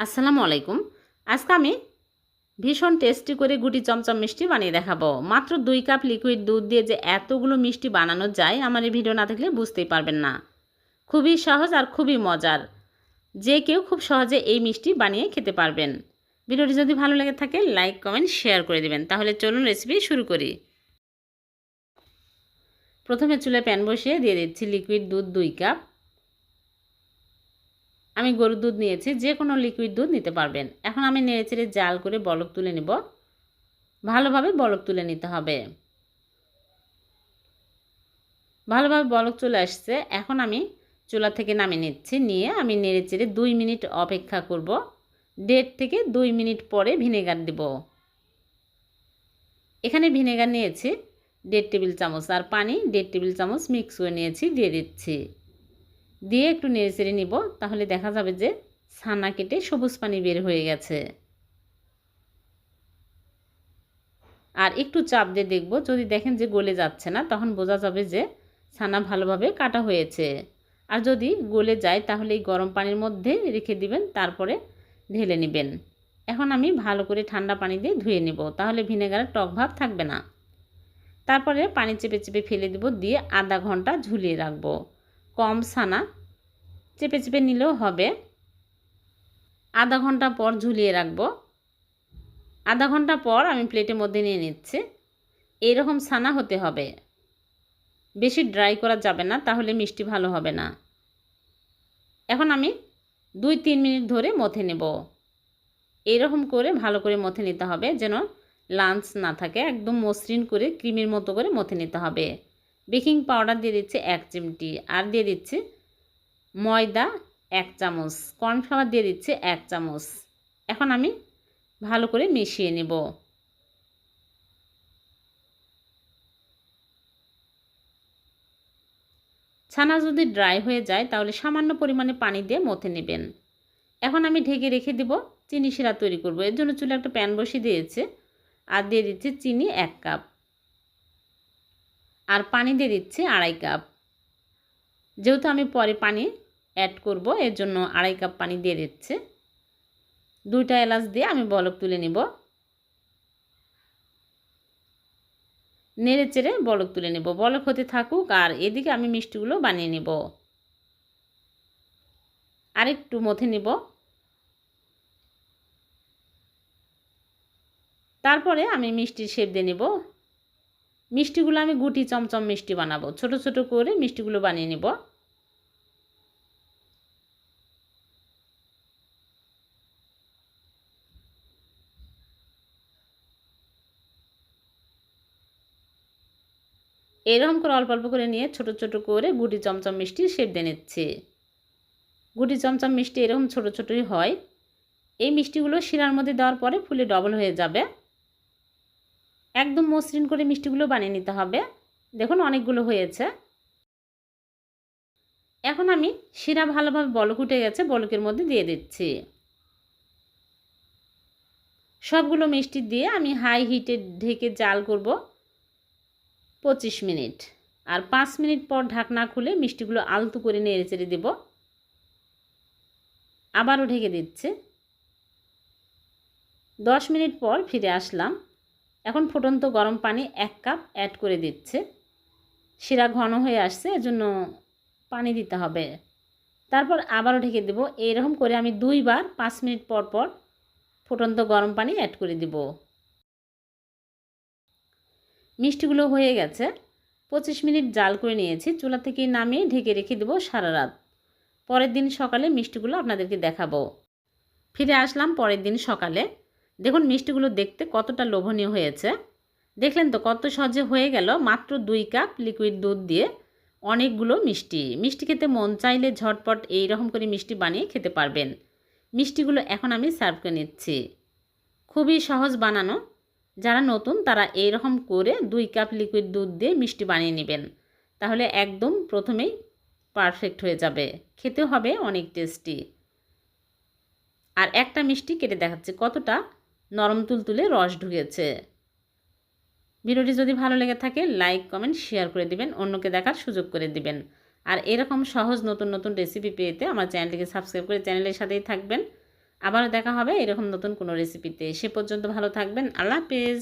আসসালামু আলাইকুম। আজকে আমি ভীষণ টেস্টি করে গুটি চমচম মিষ্টি বানিয়ে দেখাবো। মাত্র দুই কাপ লিকুইড দুধ দিয়ে যে এতগুলো মিষ্টি বানানো যায়, আমার এই ভিডিও না দেখলে বুঝতেই পারবেন না। খুবই সহজ আর খুবই মজার। যে কেউ খুব সহজে এই মিষ্টি বানিয়ে খেতে পারবেন। ভিডিওটি যদি ভালো লেগে থাকে লাইক কমেন্ট শেয়ার করে দেবেন। তাহলে চলুন রেসিপি শুরু করি। প্রথমে চুলে প্যান বসিয়ে দিয়ে দিচ্ছি লিকুইড দুধ দুই কাপ। আমি গরুর দুধ নিয়েছি যে কোনো লিকুইড দুধ নিতে পারবেন। এখন আমি নেড়েচেড়ে জাল করে বলক তুলে নেব। ভালোভাবে বলক তুলে নিতে হবে। ভালোভাবে বলক চলে আসছে। এখন আমি চুলা থেকে নামিয়ে নিচ্ছি। নিয়ে আমি নেড়েচেড়ে দুই মিনিট অপেক্ষা করব। দেড় থেকে দুই মিনিট পরে ভিনেগার দেব। এখানে ভিনেগার নিয়েছি, দেড় টেবিল চামচ। আর পানি, দেড় টেবিল চামচ মিক্স করে নিয়েছি, দিয়ে দিচ্ছি। দিয়ে একটু নেড়েচেড়ে নিব, তাহলে দেখা যাবে যে ছানা কেটে সবুজ পানি বের হয়ে গেছে। আর একটু চাপ দিয়ে দেখব, যদি দেখেন যে গলে যাচ্ছে না, তখন বোঝা যাবে যে ছানা ভালোভাবে কাটা হয়েছে। আর যদি গলে যায়, তাহলে এই গরম পানির মধ্যে রেখে দিবেন, তারপরে ঢেলে নেবেন। এখন আমি ভালো করে ঠান্ডা পানি দিয়ে ধুয়ে নেব, তাহলে ভিনেগারের টক ভাব থাকবে না। তারপরে পানি চেপে চেপে ফেলে দেব, দিয়ে আধা ঘণ্টা ঝুলিয়ে রাখব। কম ছানা, চেপে চেপে নিলেও হবে। আধা ঘণ্টা পর ঝুলিয়ে রাখব। আধা ঘণ্টা পর আমি প্লেটের মধ্যে নিয়ে নিচ্ছি। এইরকম ছানা হতে হবে। বেশি ড্রাই করা যাবে না, তাহলে মিষ্টি ভালো হবে না। এখন আমি দুই তিন মিনিট ধরে মথে নেব। এইরকম করে ভালো করে মথে নিতে হবে যেন লাঞ্চ না থাকে। একদম মসৃণ করে, ক্রিমের মতো করে মথে নিতে হবে। বেকিং পাউডার দিয়ে দিচ্ছি এক চিমটি। আর দিয়ে দিচ্ছি ময়দা এক চামচ। কর্নফ্লাওয়ার দিয়ে দিচ্ছি এক চামচ। এখন আমি ভালো করে মিশিয়ে নেব। ছানা যদি ড্রাই হয়ে যায়, তাহলে সামান্য পরিমাণে পানি দিয়ে মথে নেবেন। এখন আমি ঢেকে রেখে দেব চিনি শিরা তৈরি করব। এর জন্য চুলে একটা প্যান বসিয়ে দিয়েছে। আর দিয়ে দিচ্ছি চিনি এক কাপ। আর পানি দিয়ে দিচ্ছি আড়াই কাপ। যেহেতু আমি পরে পানি অ্যাড করব এর জন্য আড়াই কাপ পানি দিয়ে দিচ্ছে। দুইটা এলাচ দিয়ে আমি বলক তুলে নিব। নেড়ে চেড়ে বলক তুলে নেব। বলক হতে থাকুক আর এদিকে আমি মিষ্টিগুলো বানিয়ে নেব। আরেকটু মথে নিব। তারপরে আমি মিষ্টির শেপ দিয়ে নেব। মিষ্টিগুলো আমি গুটি চমচম মিষ্টি বানাবো। ছোট ছোট করে মিষ্টিগুলো বানিয়ে নেব। এরকম করে অল্প অল্প করে নিয়ে ছোট ছোট করে গুটি চমচম মিষ্টি শেপ দিয়ে নিচ্ছি। গুটি চমচম মিষ্টি এরকম ছোট ছোটই হয়। এই মিষ্টিগুলো শিরার মধ্যে দেওয়ার পরে ফুলে ডবল হয়ে যাবে। একদম মসৃণ করে মিষ্টিগুলো বানিয়ে নিতে হবে। দেখুন, অনেকগুলো হয়েছে। এখন আমি শিরা ভালোভাবে বলক উঠে গেছে, বলকের মধ্যে দিয়ে দিচ্ছি। সবগুলো মিষ্টি দিয়ে আমি হাই হিটে ঢেকে জাল করব পঁচিশ মিনিট। আর পাঁচ মিনিট পর ঢাকনা খুলে মিষ্টিগুলো আলতু করে নেড়ে চেড়ে দেব। আবারও ঢেকে দিচ্ছে। দশ মিনিট পর ফিরে আসলাম। এখন ফুটন্ত গরম পানি এক কাপ অ্যাড করে দিচ্ছে। শিরা ঘন হয়ে আসছে, এজন্য পানি দিতে হবে। তারপর আবারও ঢেকে দেব। এইরকম করে আমি দুইবার পাঁচ মিনিট পর পর ফুটন্ত গরম পানি অ্যাড করে দিব। মিষ্টিগুলো হয়ে গেছে। পঁচিশ মিনিট জাল করে নিয়েছি। চুলা থেকে নামিয়ে ঢেকে রেখে দেবো সারা রাত। পরের দিন সকালে মিষ্টিগুলো আপনাদেরকে দেখাবো। ফিরে আসলাম পরের দিন সকালে। দেখুন, মিষ্টিগুলো দেখতে কতটা লোভনীয় হয়েছে। দেখলেন তো, কত সহজে হয়ে গেল মাত্র দুই কাপ লিকুইড দুধ দিয়ে অনেকগুলো মিষ্টি। মিষ্টি খেতে মন চাইলে ঝটপট এই রকম করে মিষ্টি বানিয়ে খেতে পারবেন। মিষ্টিগুলো এখন আমি সার্ভ করে নিচ্ছি। খুবই সহজ বানানো। যারা নতুন, তারা এই রকম করে দুই কাপ লিকুইড দুধ দিয়ে মিষ্টি বানিয়ে নেবেন। তাহলে একদম প্রথমেই পারফেক্ট হয়ে যাবে। খেতে হবে অনেক টেস্টি আর একটা মিষ্টি কেটে দেখাচ্ছে, কতটা নরম তুলতুলে রস ঢুকেছে। ভিডিওটি যদি ভালো লেগে থাকে, লাইক, কমেন্ট, শেয়ার করে দিবেন, অন্যকে দেখার সুযোগ করে দিবেন। আর এরকম সহজ নতুন নতুন রেসিপি পেতে আমার চ্যানেলটিকে সাবস্ক্রাইব করে চ্যানেলের সাথেই থাকবেন। আবারও দেখা হবে এরকম নতুন কোনো রেসিপিতে। সে পর্যন্ত ভালো থাকবেন। আল্লাহ হাফেজ।